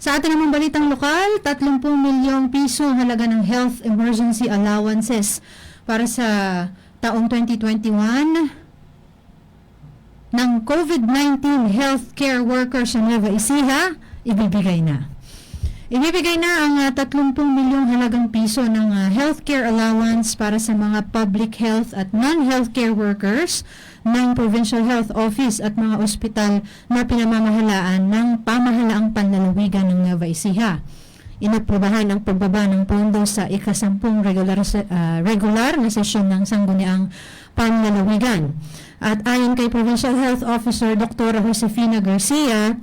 Sa atin namang balitang lokal, 30 milyong piso ang halaga ng health emergency allowances para sa taong 2021 ng COVID-19 healthcare workers sa Nueva Ecija, ibibigay na. Ibibigay na ang ah, 30 milyong halagang piso ng ah, healthcare allowance para sa mga public health at non-healthcare workers ng Provincial Health Office at mga ospital na pinamamahalaan ng pamahalaang panlalawigan ng Nueva Ecija. Inaprubahan ang pagbaba ng pondo sa ikasampung regular, ah, regular na sesyon ng sangguniang panlalawigan. At ayon kay Provincial Health Officer Dr. Josefina Garcia,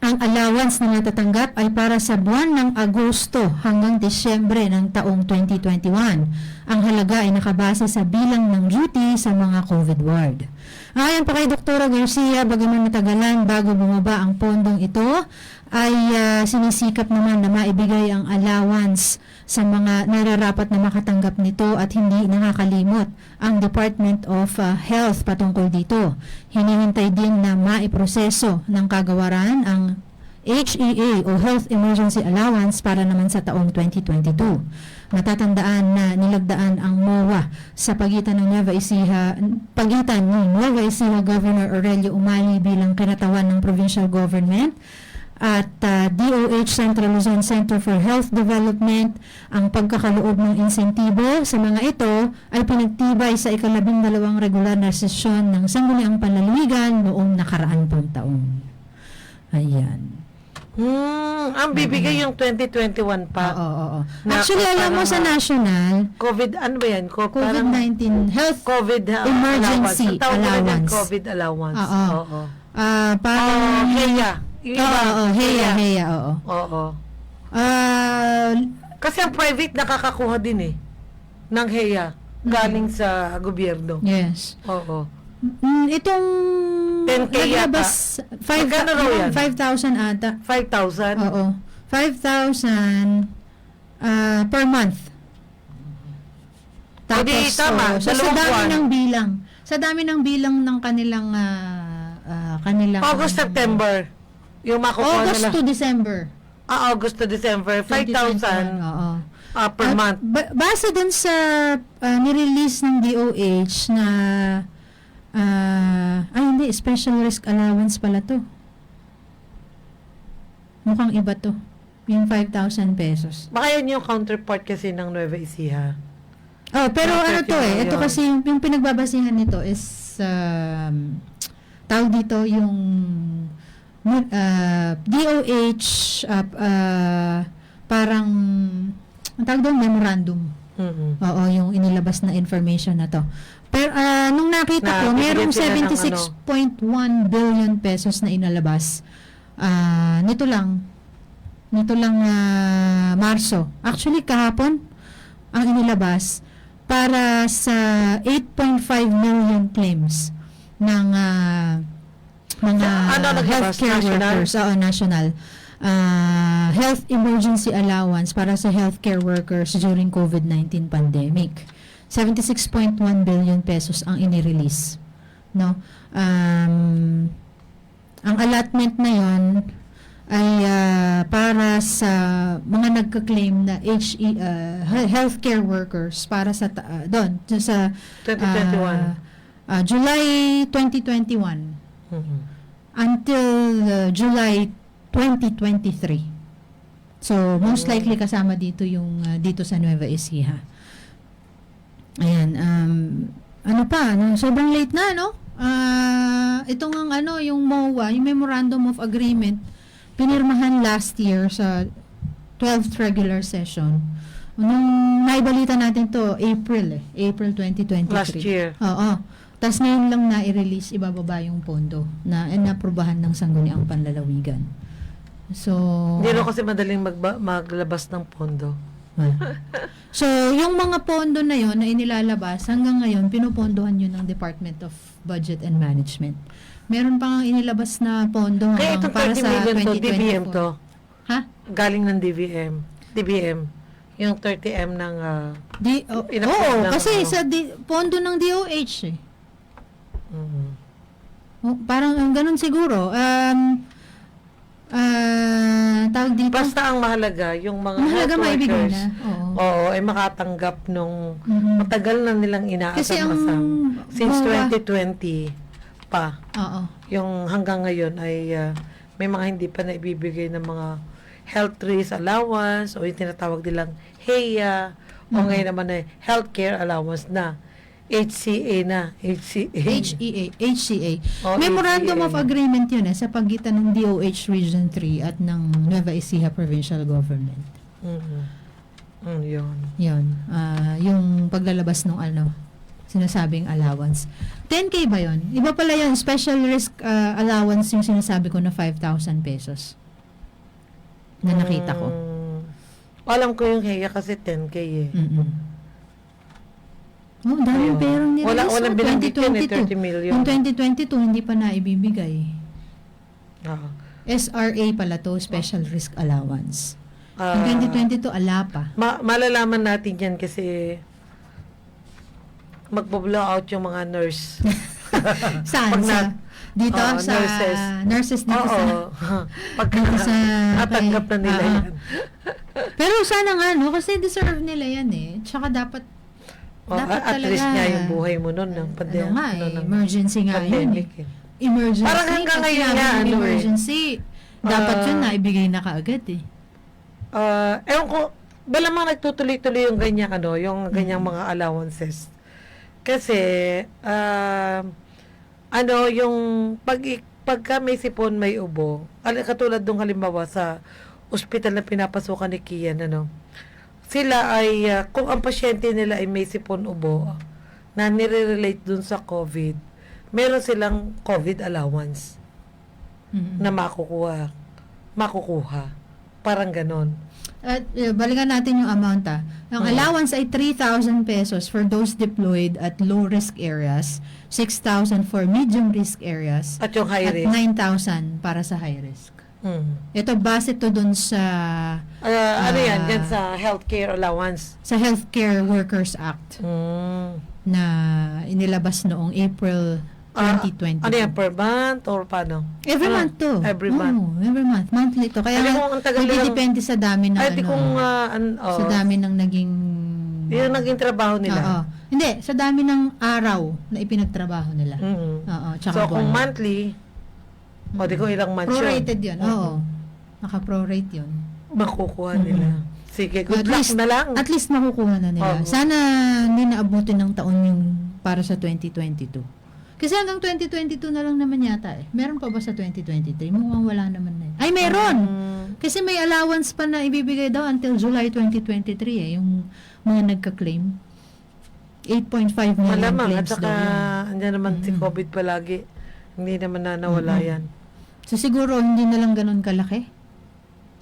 ang allowance na natatanggap ay para sa buwan ng Agosto hanggang Disyembre ng taong 2021. Ang halaga ay nakabase sa bilang ng duty sa mga COVID ward. Ayon pa kay Dr. Garcia, bagaman natagalan bago bumaba ang pondong ito, ay ah, sinisikap naman na maibigay ang allowance sa mga nararapat na makatanggap nito at hindi nakakalimot ang Department of ah, Health patungkol dito. Hinihintay din na maiproseso ng kagawaran ang HEA o Health Emergency Allowance para naman sa taong 2022. Natatandaan na nilagdaan ang MOA sa pagitan ng Nueva Ecija, pagitan ni Nueva Ecija Governor Aurelio Umali bilang kinatawan ng provincial government at ah, DOH Central Luzon Center for Health Development ang pagkakaloob ng insentibo sa mga ito ay pinagtibay sa ikalabing dalawang regular na sesyon ng Sangguniang Panlalawigan noong nakaraan pang taon. Ayan. Hmm, ang bibigay yung 2021 Oo, pa. oo, oo. Na- Actually, alam mo parang sa national, COVID, ano ba yan? Co- parang COVID-19 health, COVID uh, Emergency allowance. Ang tawag nila dyan, allowance. COVID allowance. Oo. Oo. ah parang... Oh, heya. Yung Oo, iba, oo, heya, heya, oo. Oo. Ah, Kasi ang private nakakakuha din eh. Ng heya. Galing sa gobyerno. yes. Oo. Mm, itong 10K naglabas, yan? 5,000 ata. 5,000. Oo. 5,000 ah, per month. Pwede, tama, oh, so, sa dami buwan. ng bilang, sa dami ng bilang ng kanilang ah, ah, kanilang August, September. Yung makukuha August nila. to December. Ah, August to December. 5,000 Oo. ah, per At month. ba- base dun sa ah, nirelease ng DOH na ah, ay hindi, special risk allowance pala to. Mukhang iba to. Yung 5,000 pesos. Baka yun yung counterpart kasi ng Nueva Ecija. Oh, pero Ah, ano to eh, ito yun. kasi yung, yung pinagbabasihan nito is um, tawag dito yung uh, DOH uh, uh, parang ang tawag doon memorandum. Mm-mm. Oo, yung inilabas na information na to. Pero ah, nung nakita Na ko, merong bibigyan sila ng 76.1 billion pesos na inalabas. Ah, nito lang. Nito lang ah, Marso. Actually kahapon ang inilabas para sa 8.5 million claims ng ah, mga Sa- ano healthcare National? workers. Oo, national. Ah, health emergency allowance para sa healthcare workers during COVID-19 pandemic. 76.1 billion pesos ang inirelease. No? Um, ang allotment na yon ay ah, para sa mga nagka-claim na HE, ah, he- healthcare workers para sa ah, doon sa 2021. ah, ah, July 2021 Mhm. until uh, July 2023. So, most Oh. likely kasama dito yung uh, dito sa Nueva Ecija. Ayan, um, ano pa, ano, sobrang late na, no? Ah, itong ang ano, yung MOA, yung Memorandum of Agreement, pinirmahan last year sa 12th regular session. Nung naibalita natin to, April eh, April 2023. Last year. Oo. Tapos ngayon lang na-release, ibababa yung pondo na eh, naprubahan ng sangguniang panlalawigan. So, Hindi rin kasi madaling magba- maglabas ng pondo. so, yung mga pondo na yon na inilalabas, hanggang ngayon, pinupondohan yun ng Department of Budget and Management. Meron pa nga inilabas na pondo Kaya hanggang itong para 30 sa million to, 2024. DBM to. Ha? Galing ng DBM. DBM. Yung 30M ng... ah, Di, oh, In-approve oo, ng kasi ano. sa di, pondo ng DOH eh. mhm. Oh, parang ang ganun siguro. Um, ah, tawag tawag dito? Basta ang mahalaga, yung mga Mahalaga health maibigay workers, na. Oo. oo, ay makatanggap nung Mhm. matagal na nilang Kasi ang inaasam-asam. Since bawa- 2020 pa. Oo. Yung hanggang ngayon ay ah, may mga hindi pa na ibibigay ng mga health risk allowance o yung tinatawag nilang HEA o Mhm. ngayon naman ay healthcare allowance na HCA na HCA HEA, HCA. O, Memorandum HCA of na. Agreement yun eh, sa pagitan ng DOH Region 3 at ng Nueva Ecija Provincial Government. Mhm. Mm, yun Yun. ah, yung paglalabas ng ano, sinasabing allowance. 10K ba yun? Iba pala yun, special risk ah, allowance yung sinasabi ko na 5,000 pesos. Na nakita ko. Mm, alam ko yung HEA kasi 10k eh Mm-mm. Oh, dami Ayun. perang nila. Wala, walang binanggit yun eh, 30 million. Yung 2022, hindi pa na ibibigay. Ah. SRA pala to, Special Risk Allowance. Ah, Yung 2022, ala pa. ma- malalaman natin yan kasi magbo-blow out yung mga nurse. Saan? Pag sa, na- dito? Oo, sa nurses. nurses dito sa... Oo. Pagka Dito sa... natanggap na nila Ah, ah. yan. Pero sana nga, no? Kasi deserve nila yan eh. Tsaka dapat, Oh, dapat at talaga... least nga yung buhay mo nun ng pande- ano nga eh, ng emergency nga yun eh. pandemic eh. Emergency. Parang hanggang ngayon nga, ng ano eh. emergency, dapat Ah. yun na ibigay na kaagad eh. Ah, ewan ko, malamang nagtutuloy-tuloy yung ganyang ano, yung ganyang Mm. mga allowances. Kasi, ah, ano, yung pag, pagka may sipon, may ubo, katulad nung halimbawa sa ospital na pinapasukan ni Kian, ano, sila ay, ah, kung ang pasyente nila ay may sipon ubo, na nire-relate dun sa COVID, meron silang COVID allowance Mm. na makukuha. Makukuha. Parang ganon. At uh, balikan natin yung amount ah. Ang Oo. allowance ay 3,000 pesos for those deployed at low risk areas, 6,000 for medium risk areas, At yung high at risk. 9,000 para sa high risk. Mm. Ito base to dun sa Ah, ano yan? Ah. Yan sa healthcare allowance. sa Healthcare Workers Act Mm. na inilabas noong April Ah, 2020. ano yan? Per month or paano? Every Ano? month to. Every Oo, month. every month. Monthly to. Kaya Ay, di nga, kung ang tagal nilang- depende sa dami ng Ay, ano. kung, ah, an- oh, sa dami ng naging yung naging trabaho Oo. nila. Hindi, sa dami ng araw na ipinagtrabaho nila. Mm. Oo, So, kung buwan. monthly, o di ko ilang months Prorated yun. Mm. Oo. Naka-prorate yun. Makukuha Mm. nila. Sige, good At luck least- na lang. At least makukuha na nila. Oo. Sana hindi naabutin ng taon yung para sa 2022. Kasi hanggang 2022 na lang naman yata eh. Meron pa ba sa 2023? Mukhang wala naman na. eh. Ay, meron! Mm. Kasi may allowance pa na ibibigay daw until July 2023 eh. Yung mga nagka-claim. 8.5 million Malamang. At claims saka, daw yun. andyan naman si Mm. COVID palagi. Hindi naman na nawala Mm. yan. So siguro hindi na lang ganun kalaki.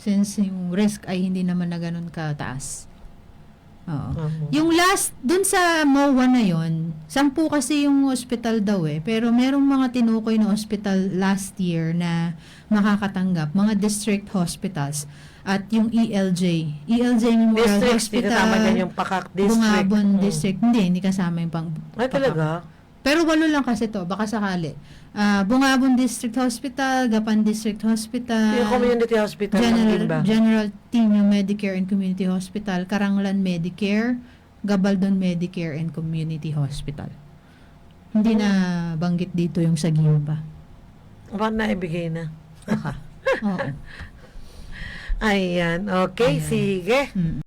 Since yung risk ay hindi naman na ganun kataas. Oo. Oo. Yung last, dun sa MOA na yon, sampu kasi yung hospital daw eh. Pero merong mga tinukoy na hospital last year na makakatanggap, mga district hospitals. At yung ELJ, ELJ Memorial District, Hospital, kasama niyan yung Pakak District. Bungabon Mm. District. Hindi, hindi kasama yung pang... Ay, talaga? Pero walo lang kasi to, baka sakali. Ah, Bungabon District Hospital, Gapan District Hospital, yung community hospital General, Gimba. General Team yung Medicare and Community Hospital, Karanglan Medicare, Gabaldon Medicare and Community Hospital. Hindi na banggit dito yung sa Gimba. Bakit na ibigay na? Oo. Ayan, okay, Ayan. sige. Mm.